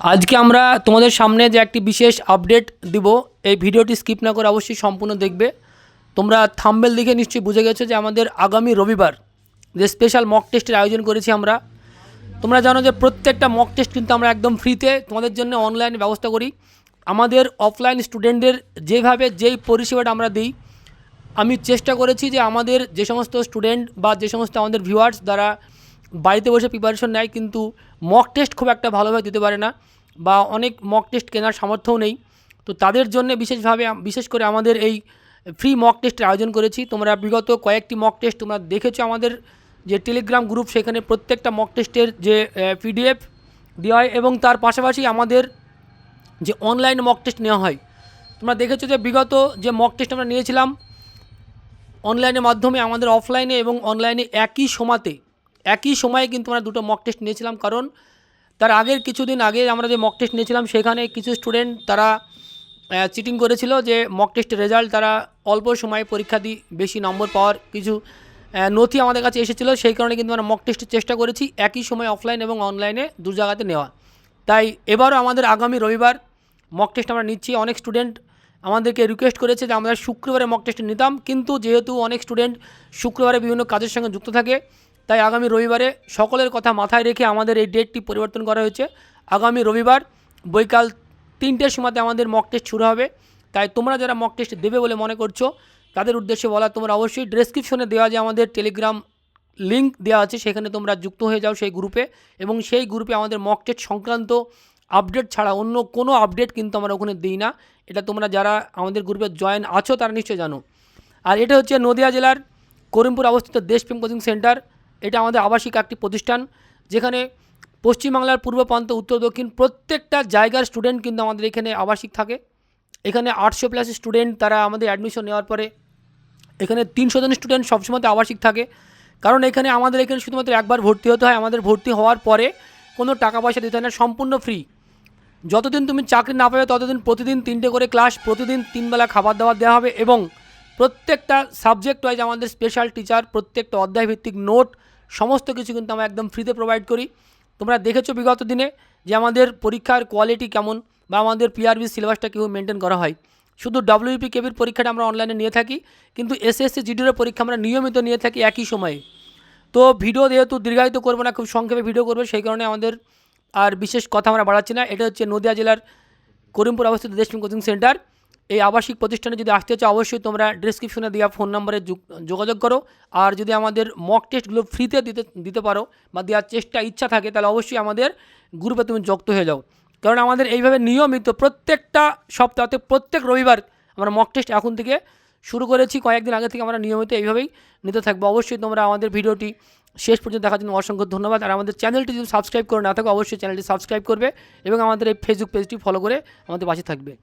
আজকে আমরা তোমাদের সামনে যে একটি বিশেষ আপডেট দিব, এই ভিডিওটি স্কিপ না করে অবশ্যই সম্পূর্ণ দেখবে। তোমরা থাম্বেল দেখে নিশ্চয়ই বুঝে গেছো যে আমাদের আগামী রবিবার যে স্পেশাল মক টেস্টের আয়োজন করেছি আমরা। তোমরা জানো যে প্রত্যেকটা মক টেস্ট কিন্তু আমরা একদম ফ্রিতে তোমাদের জন্য অনলাইনে ব্যবস্থা করি। আমাদের অফলাইন স্টুডেন্টদের যেভাবে যেই পরিষেবাটা আমরা দিই, আমি চেষ্টা করেছি যে আমাদের যে সমস্ত স্টুডেন্ট বা যে সমস্ত আমাদের ভিউয়ার্স যারা বাড়িতে বসে প্রিপারেশন নেয়, কিন্তু মক টেস্ট খুব একটা ভালোভাবে দিতে পারে না বা অনেক মক টেস্ট কেনার সামর্থ্যও নেই। তো তাদের জন্য বিশেষভাবে, বিশেষ করে আমাদের এই ফ্রি মক টেস্টের আয়োজন করেছি। তোমরা বিগত কয়েকটি মক টেস্ট তোমরা দেখেছ আমাদের যে টেলিগ্রাম গ্রুপ সেখানে প্রত্যেকটা মক টেস্টের যে পিডিএফ দেওয়া হয় এবং তার পাশাপাশি আমাদের যে অনলাইন মক টেস্ট নেওয়া হয়। তোমরা দেখেছ যে বিগত যে মক টেস্ট আমরা নিয়েছিলাম অনলাইনের মাধ্যমে আমাদের অফলাইনে এবং অনলাইনে একই সময়তে একই সময়ে কিন্তু আমরা দুটো মক টেস্ট নিয়েছিলাম, কারণ তার আগের কিছুদিন আগে আমরা যে মক টেস্ট নিয়েছিলাম, সেখানে কিছু স্টুডেন্ট তারা চিটিং করেছিল যে মক টেস্টের রেজাল্ট তারা অল্প সময়ে পরীক্ষা দিয়ে বেশি নম্বর পাওয়ার কিছু নথি আমাদের কাছে এসেছিল, সেই কারণে কিন্তু আমরা মক টেস্টের চেষ্টা করেছি, একই সময় অফলাইন এবং অনলাইনে দু জায়গাতে নেওয়া। তাই এবারও আমাদের আগামী রবিবার মক টেস্ট আমরা নিচ্ছি। অনেক স্টুডেন্ট আমাদেরকে রিকোয়েস্ট করেছে যে আমরা শুক্রবারে মক টেস্ট নিতাম, কিন্তু যেহেতু অনেক স্টুডেন্ট শুক্রবারে বিভিন্ন কাজের সঙ্গে যুক্ত থাকে তাই আগামী রবিবারে সকলের কথা মাথায় রেখে আমাদের এই ডেটটি পরিবর্তন করা হয়েছে। আগামী রবিবার বৈকাল তিনটের সময়তে আমাদের মক টেস্ট শুরু হবে। তাই তোমরা যারা মক টেস্ট দেবে বলে মনে করছ, তাদের উদ্দেশ্যে বলা তোমরা অবশ্যই ডেসক্রিপশনে দেওয়া যে আমাদের টেলিগ্রাম লিঙ্ক দেওয়া আছে, সেখানে তোমরা যুক্ত হয়ে যাও সেই গ্রুপে এবং সেই গ্রুপে আমাদের মক টেস্ট সংক্রান্ত আপডেট ছাড়া অন্য কোনো আপডেট কিন্তু আমরা ওখানে দিই না। এটা তোমরা যারা আমাদের গ্রুপে জয়েন আছো তারা নিশ্চয়ই জানো। আর এটা হচ্ছে নদিয়া জেলার করিমপুর অবস্থিত দেশপ্রেম কোচিং সেন্টার এটা আমাদের আবাসিক একটি প্রতিষ্ঠান, যেখানে পশ্চিমবাংলার পূর্ব প্রান্ত, উত্তর দক্ষিণ প্রত্যেকটা জায়গার স্টুডেন্ট কিন্তু আমাদের এখানে আবাসিক থাকে। এখানে আটশো প্লাস স্টুডেন্ট তারা আমাদের অ্যাডমিশন নেওয়ার পরে এখানে তিনশো জন স্টুডেন্ট সবসময় আবাসিক থাকে। কারণ এখানে আমাদের এখানে শুধুমাত্র একবার ভর্তি হতে হয়, আমাদের ভর্তি হওয়ার পরে কোনো টাকা পয়সা দিতে হয় না, সম্পূর্ণ ফ্রি যতদিন তুমি চাকরি না পাবে, ততদিন প্রতিদিন তিনটে করে ক্লাস প্রতিদিন তিনবেলা খাবার দাবার দেওয়া হবে এবং প্রত্যেকটা সাবজেক্ট ওয়াইজ আমাদের স্পেশাল টিচার প্রত্যেকটা অধ্যায়ভিত্তিক নোট সমস্ত কিছু কিন্তু আমরা একদম ফ্রিতে প্রোভাইড করি। তোমরা দেখেছ বিগত দিনে যে আমাদের পরীক্ষার কোয়ালিটি কেমন বা আমাদের পিআরবি সিলেবাসটা কীভাবে মেনটেন করা হয়। শুধু ডাব্লিউপি কেবির পরীক্ষাটা আমরা অনলাইনে নিয়ে থাকি, কিন্তু এসএসসি জিডির পরীক্ষা আমরা নিয়মিত নিয়ে থাকি একই সময়ে। তো ভিডিও যেহেতু দীর্ঘায়িত করব না, খুব সংক্ষেপে ভিডিও করব, সেই কারণে আমাদের আর বিশেষ কথা আমরা বাড়াচ্ছি না। এটা হচ্ছে নদিয়া জেলার করিমপুর অবস্থিত দেশপ্রেম কোচিং সেন্টার। এই আবাসিক প্রতিষ্ঠানে যদি আসতে চাও, অবশ্যই তোমরা ডিসক্রিপশনে দেওয়া ফোন নম্বরে যোগ- যোগাযোগ করো। আর যদি আমাদের মক টেস্টগুলো ফ্রিতে দিতে দিতে পারো বা দেওয়ার চেষ্টা ইচ্ছা থাকে, তাহলে অবশ্যই আমাদের গ্রুপে তুমি যুক্ত হয়ে যাও। কারণ আমাদের এইভাবে নিয়মিত প্রত্যেকটা সপ্তাহতে প্রত্যেক রবিবার আমরা মক টেস্ট এখন থেকে শুরু করেছি। কয়েকদিন আগে থেকে আমরা নিয়মিত এইভাবেই নিতে থাকব। অবশ্যই তোমরা আমাদের ভিডিওটি শেষ পর্যন্ত দেখার জন্য অসংখ্য ধন্যবাদ। আর আমাদের চ্যানেলটি যদি সাবস্ক্রাইব করে না থাকো, অবশ্যই চ্যানেলটি সাবস্ক্রাইব করবে এবং আমাদের এই ফেসবুক পেজটি ফলো করে আমাদের পাশে থাকবে।